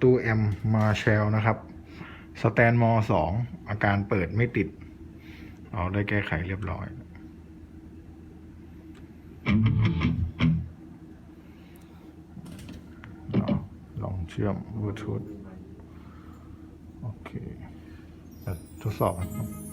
ตู้แอมมาแชลนะครับสแตนมสองอาการเปิดไม่ติดเอาได้แก้ไขเรียบร้อย ลองเชื่อมบลูทูธโอเคจะทดสอบนะครับ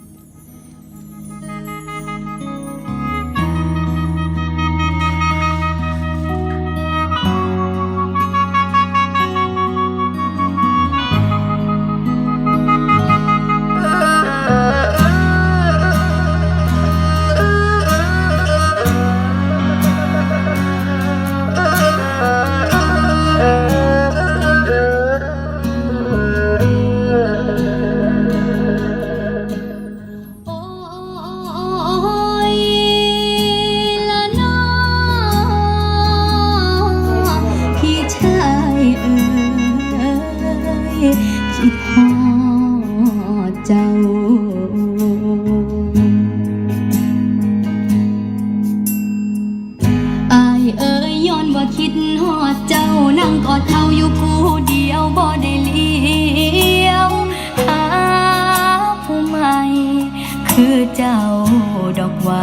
นั่งกอดเขาอยู่ผู้เดียวบ่ได้เลี้ยวหาผู้ใหม่คือเจ้าดอกว่า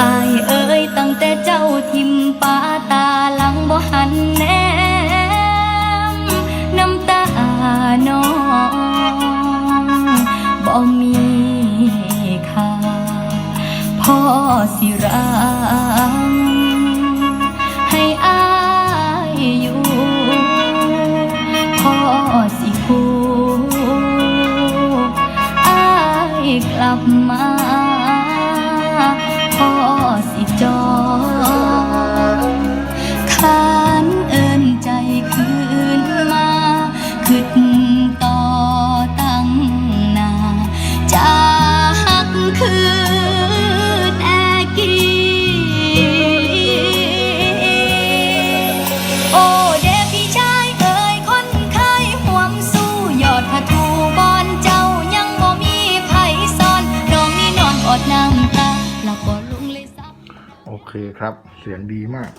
อายเอ๋ยตั้งแต่เจ้าทิมปาตาหลังบ่หันแนมน้ำตาน้องบ่มีค่าพ่อสิ กลับมา เคครับ เสียงดีมาก